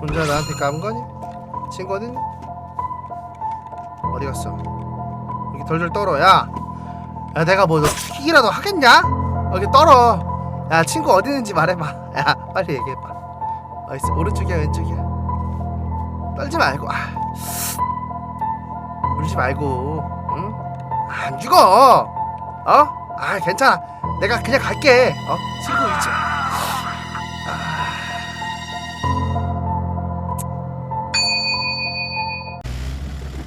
혼자 나한테 까은 거니? 친구 어딨니? 어디 갔어? 여기 덜덜 떨어 야! 야 내가 뭐너 죽이기라도 하겠냐? 여기 떨어 야 친구 어디 있는지 말해봐 야 빨리 얘기해봐 어딨어 오른쪽이야 왼쪽이야 떨지 말고 아. 울지 말고 응? 안 죽어 어? 아 괜찮아 내가 그냥 갈게 어? 친구 있지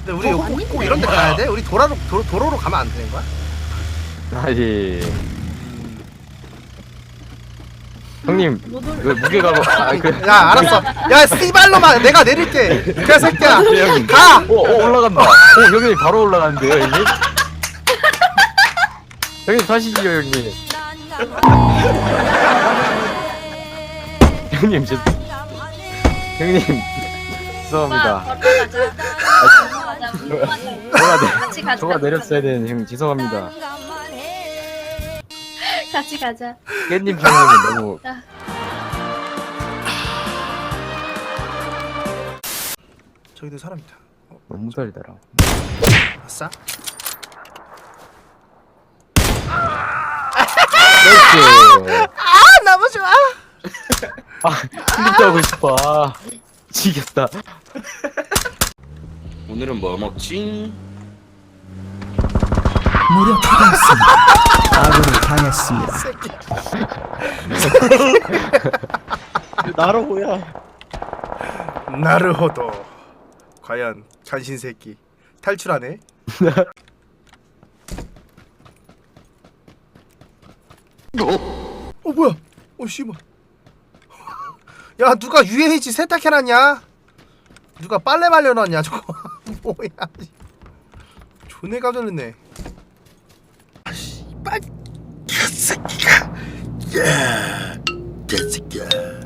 근데 우리 어, 꼭, 아닌데. 꼭 이런 데 가야 돼? 우리 도로로 도, 도로로 가면 안 되는 거야? 아니 형님. 왜 무게가 아, 그, 야 알았어 야 스티발로만 내가 내릴게 그 새끼야 네, 형님. 가! 오, 오 올라간다 오 형님 바로 올라가는데요 형님 형님 타시죠 형님 형님 저 형님 죄송합니다. 저가, 내, 같이 가자. 저가 내렸어야 되는 형 죄송합니다 같이 가자. 깻님 형님은 너무 저기도 사람 있다. 너무 달달하 아싸. 그렇지 아 너무 좋아. 아 힘들게 하고 싶어. 아 지겠다. 오늘은 뭐 먹지? 무력화되었습니다. 아군이 당했습니다. 나르호도. 과연 간신 새끼. 탈출하네? 어? 뭐야? 어 씨발. 야 누가 UH 세탁해놨냐? 누가 빨래 말려놨냐 저거? 뭐야 존내 가져냈네. 아 씨발 개새끼가. 야 개새끼야